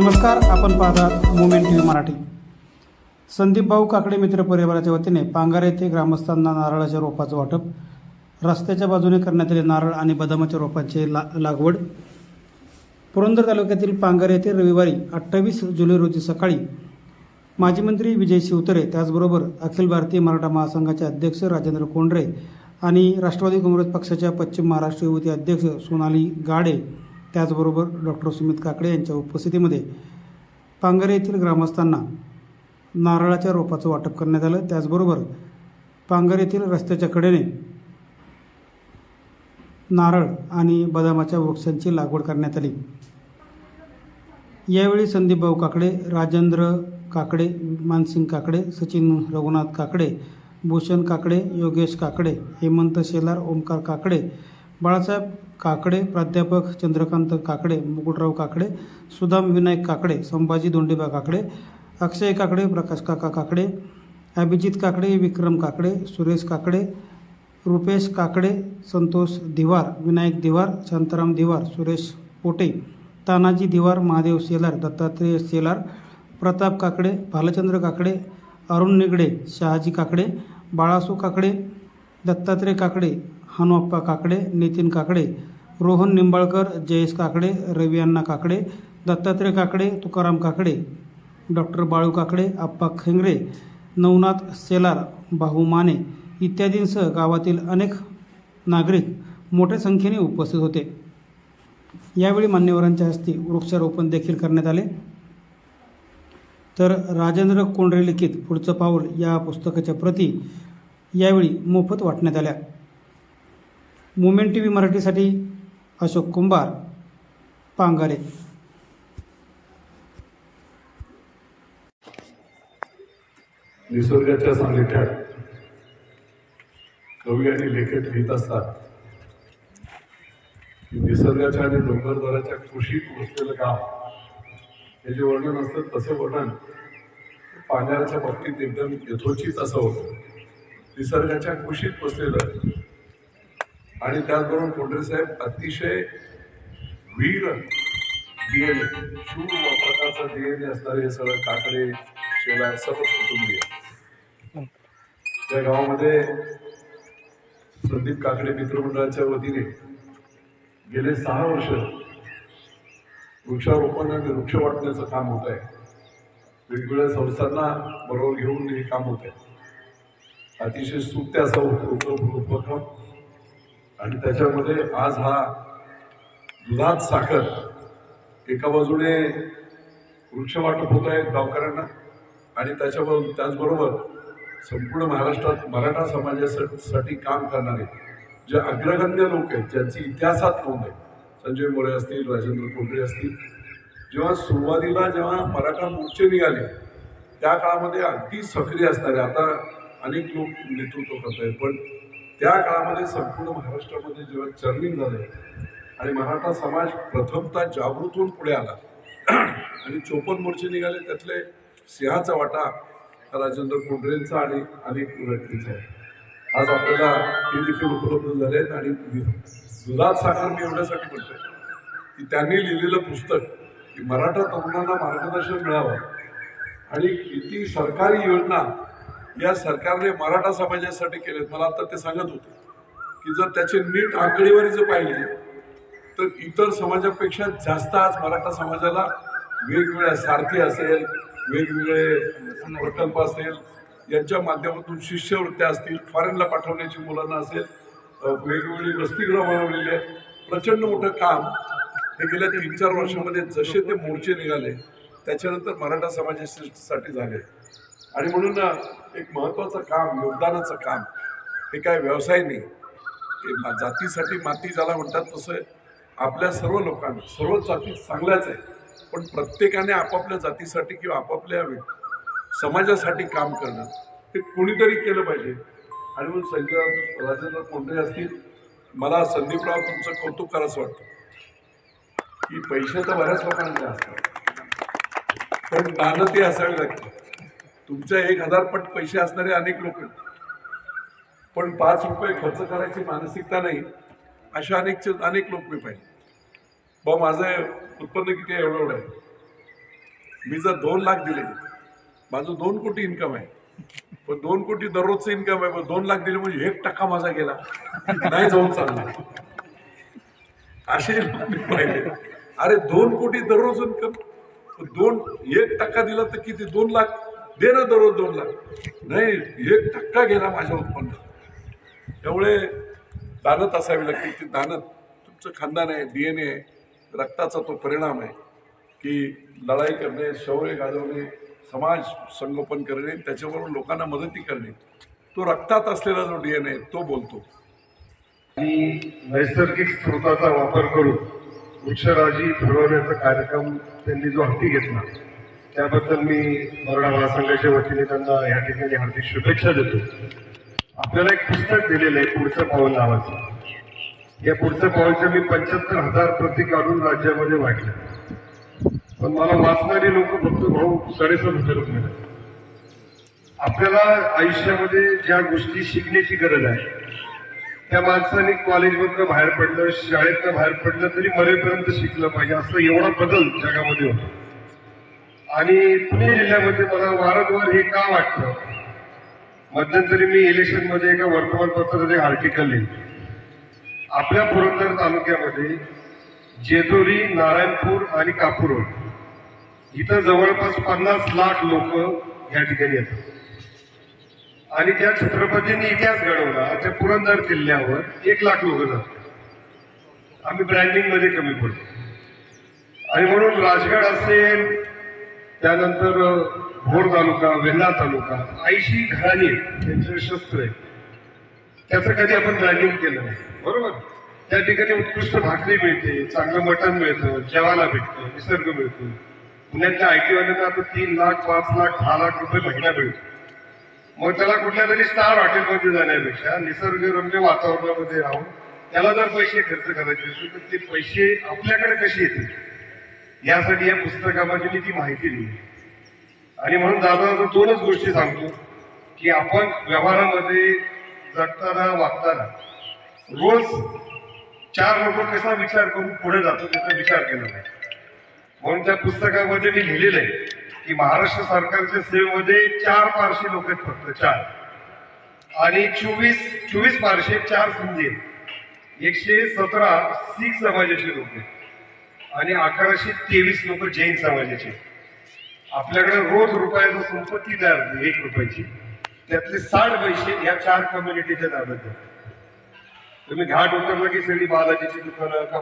नमस्कार आपण पाहतात moment T V Marathi. Sandeep भाऊ काकडे मित्र परिवाराच्या वतीने पांगार येथे ग्रामस्थांना नारळाच्या रोपाचं वाटप रस्त्याच्या बाजूने करण्यात आले नारळ आणि बदामाच्या रोपांची ला लागवड. पुरंदर तालुक्यातील पांगार येथे रविवारी अठ्ठावीस जुलै रोजी सकाळी माजी मंत्री विजय शिवतरे त्याचबरोबर अखिल भारतीय मराठा महासंघाचे अध्यक्ष राजेंद्र कोंडरे आणि राष्ट्रवादी काँग्रेस पक्षाच्या पश्चिम महाराष्ट्र युवती अध्यक्ष सोनाली गाडे त्याचबरोबर डॉक्टर सुमित काकडे यांच्या उपस्थितीमध्ये पांगरे येथील ग्रामस्थांना नारळाच्या रोपाचं वाटप करण्यात आलं. त्याचबरोबर पांगर येथील रस्त्याच्या कडेने नारळ आणि बदामाच्या वृक्षांची लागवड करण्यात आली. यावेळी संदीपभाऊ काकडे राजेंद्र काकडे मानसिंग काकडे सचिन रघुनाथ काकडे भूषण काकडे योगेश काकडे हेमंत शेलार ओमकार काकडे बाळासाहेब काकडे प्राध्यापक चंद्रकांत काकडे मुकुटराव काकडे सुदाम विनायक काकडे संभाजी दोंडेबा काकडे अक्षय काकडे प्रकाश काका काकडे अभिजित काकडे विक्रम काकडे सुरेश काकडे रुपेश काकडे संतोष दिवार विनायक दिवार शांताराम दिवार सुरेश पोटे तानाजी दिवार महादेव सेलार दत्तात्रेय सेलार प्रताप काकडे भालचंद्र काकडे अरुण निगडे शहाजी काकडे बाळासू काकडे दत्तात्रय काकडे हनुअप्पा काकडे नितीन काकडे रोहन निंबाळकर जयेश काकडे रवी अण्णा काकडे दत्तात्रय काकडे तुकाराम काकडे डॉक्टर बाळू काकडे आप्पा खेंगरे नवनाथ सेलार बाहू माने इत्यादींसह गावातील अनेक नागरिक मोठ्या संख्येने उपस्थित होते. यावेळी मान्यवरांच्या हस्ते वृक्षारोपण देखील करण्यात आले. तर राजेंद्र कोंडरे लिखित पुढचं पाऊल या पुस्तकाच्या प्रती यावेळी मोफत वाटण्यात आल्या. मुमेंट टी व्ही मराठीसाठी अशोक कुंभार पांगारे. निसर्गाच्या सानिध्यात कवी आणि लेखक लिहित असतात. निसर्गाच्या आणि डोंगरदराच्या कुशीत बसलेलं गाव हे जे वर्णन असतं तसं वर्णन पाण्याच्या बाबतीत एकदम यथोचित असं होतं. निसर्गाच्या कुशीत बसलेलं आणि त्याचबरोबर कोंडरे साहेब अतिशय वीर डीएनए शूर प्रकारचा डीएनए असणारे हे सगळं काकडे शेला सर्व कुटुंबीय. त्या गावामध्ये संदीप काकडे मित्रमंडळाच्या वतीने गेले सहा वर्ष वृक्षारोपण आणि वृक्ष वाटण्याचं काम होत आहे. वेगवेगळ्या संस्थांना बरोबर घेऊन हे काम होत आहे. अतिशय स्तुत्य असा उपक्रम. आणि त्याच्यामध्ये आज हा दुधात साखर एका बाजूने वृक्ष वाटप होत आहे गावकऱ्यांना. आणि त्याच्याबरोबर त्याचबरोबर संपूर्ण महाराष्ट्रात मराठा समाजासाठी काम करणारे जे अग्रगण्य लोक आहेत ज्यांची इतिहासात नोंद आहे. संजय मोरे असतील राजेंद्र कोंडरे असतील. जेव्हा सुरुवातीला जेव्हा मराठा मोर्चे निघाले त्या काळामध्ये अगदी सक्रिय असणारे आता अनेक लोक नेतृत्व करत आहेत पण त्या काळामध्ये संपूर्ण महाराष्ट्रामध्ये जेव्हा चर्निंग झालं आणि मराठा समाज प्रथमतः जागृत होऊन पुढे आला आणि चोपन्न मोर्चे निघाले त्यातले सिंहाचा वाटा राजेंद्र कोंडरेंचा आणि अनेक व्यक्तींचा आज आपल्याला ते देखील उपलब्ध झाले आहेत आणि दुधात साखर मी एवढ्यासाठी म्हणतोय की त्यांनी लिहिलेलं पुस्तक की मराठा तरुणांना मार्गदर्शन मिळावं आणि किती सरकारी योजना या सरकारने मराठा समाजासाठी केलेत. मला आता ते सांगत होते की जर त्याची नीट आकडेवारी जर पाहिली तर इतर समाजापेक्षा जास्त आज मराठा समाजाला वेगवेगळ्या सारथी असेल वेगवेगळे प्रकल्प असेल यांच्या माध्यमातून शिष्यवृत्त्या असतील फॉरेनला पाठवण्याची मुलांना असेल वेगवेगळी वसतिगृह बनवलेली आहेत. प्रचंड मोठं काम हे गेल्या तीन चार वर्षामध्ये जसे ते मोर्चे निघाले त्याच्यानंतर मराठा समाजासाठी झाले. आणि म्हणून एक महत्त्वाचं काम योगदानाचं काम हे काय व्यवसाय नाही. हे जातीसाठी माती ज्याला म्हणतात तसं आपल्या सर्व लोकांना सर्व जाती चांगल्याच आहे पण प्रत्येकाने आपापल्या जातीसाठी किंवा आपापल्या समाजासाठी काम करणं हे कोणीतरी केलं पाहिजे. आणि म्हणून संजय राजेंद्र कोंडरे असतील मला संदीपराव तुमचं कौतुक करायचं वाटतं. की पैसे तर बऱ्याच लोकांचे असतात पण दानं ते असावी लागते तुमच्या एक हजार पट पैसे असणारे अनेक लोक आहेत. पण पाच रुपये खर्च करायची मानसिकता नाही अशा अनेक अनेक लोक मी पाहिजे बा माझं उत्पन्न किती आहे? एवढं एवढं आहे. मी जर दोन लाख दिले माझं दोन कोटी इन्कम आहे. पण दोन कोटी दररोजचं इन्कम आहे पण दोन लाख दिले म्हणजे एक टक्का माझा गेला. नाही जाऊन चालला असे लोक मी पाहिले. अरे दोन कोटी दररोज इन्कम दोन एक टक्का दिला तर किती? दोन लाख दे ना दररोज दोन लाख. नाही एक धक्का गेला माझ्या उत्पन्नात. त्यामुळे दानत असावी लागते. ती दानत तुमचं खानदान आहे डी एन ए रक्ताचा तो परिणाम आहे की लढाई करणे शौर्य गाजवणे समाज संगोपन करणे त्याच्याबरोबर लोकांना मदती करणे. तो रक्तात असलेला जो डी एन ए तो बोलतो. आणि नैसर्गिक स्रोताचा वापर करून वृक्षराजी फिरवण्याचा कार्यक्रम त्यांनी जो हाती घेतला. त्याबद्दल मी मराठा महासंघाच्या वतीने त्यांना या ठिकाणी हार्दिक शुभेच्छा देतो. आपल्याला एक पुस्तक दिलेलं आहे पुढचं पाऊल नावाचं. या पुढचं पाऊलचं मी पंच्याहत्तर हजार प्रती काढून राज्यामध्ये वाटलं पण मला वाचणारी लोक फक्त भाऊ साडेसात हजार रुपये आपल्याला आयुष्यामध्ये ज्या गोष्टी शिकण्याची गरज आहे त्या माणसाने कॉलेजमधनं बाहेर पडलं शाळेतनं बाहेर पडलं तरी मरेपर्यंत शिकलं पाहिजे. असं एवढा बदल जगामध्ये होतो. आणि पुणे जिल्ह्यामध्ये मला वारंवार हे का वाटतं? मध्यंतरी मी इलेक्शनमध्ये एका वर्तमानपत्रात एक आर्टिकल लिहिलं. आपल्या पुरंदर तालुक्यामध्ये जेजुरी नारायणपूर आणि कापूर इथं जवळपास पन्नास लाख लोक या ठिकाणी येतात. आणि त्या छत्रपतींनी इतिहास घडवला. त्या पुरंदर किल्ल्यावर एक लाख लोक जातात. आम्ही ब्रँडिंगमध्ये कमी पडतो. आणि म्हणून राजगड असेल त्यानंतर भोर तालुका वेल्हा तालुका ऐशी घराणी त्यांचं त्यांचे शस्त्र आहे. त्याचं कधी आपण ब्रँडिंग केलं नाही. बरोबर? त्या ठिकाणी उत्कृष्ट भाकरी मिळते चांगलं मटण मिळतं जेवायला भेटतं निसर्ग मिळतो. पुण्यातल्या आय टी आता तीन लाख पाच लाख दहा लाख रुपये महिना मिळतो. मग त्याला कुठल्या तरी स्टार हॉटेलमध्ये जाण्यापेक्षा निसर्गरम्य वातावरणामध्ये राहून त्याला जर पैसे खर्च करायचे असेल तर ते पैसे आपल्याकडे कसे येतील? यासाठी या पुस्तकामध्ये मी ती माहिती दिली. आणि म्हणून दादा दोनच गोष्टी सांगतो की आपण व्यवहारामध्ये जगताना वागताना रोज चार लोक कसा विचार करून पुढे जातो त्याचा विचार केला पाहिजे. म्हणून त्या पुस्तकामध्ये मी लिहिलेलं आहे की महाराष्ट्र सरकारच्या सेवेमध्ये चार पारशी लोक आहेत फक्त चार. आणि चोवीस चोवीस पारशे चार सिंधी आहेत. एकशे सतरा सिख समाजाचे लोक आहेत. आणि अकराशे तेवीस लोक जैन समाजाचे. आपल्याकडे रोज रुपयाची संपत्ती तयार एक रुपयाची. त्यातले साठ पैसे या चार कम्युनिटीच्या ताब्यात तुम्ही घाट उतरला की सगळी बालाजीची दुकानं का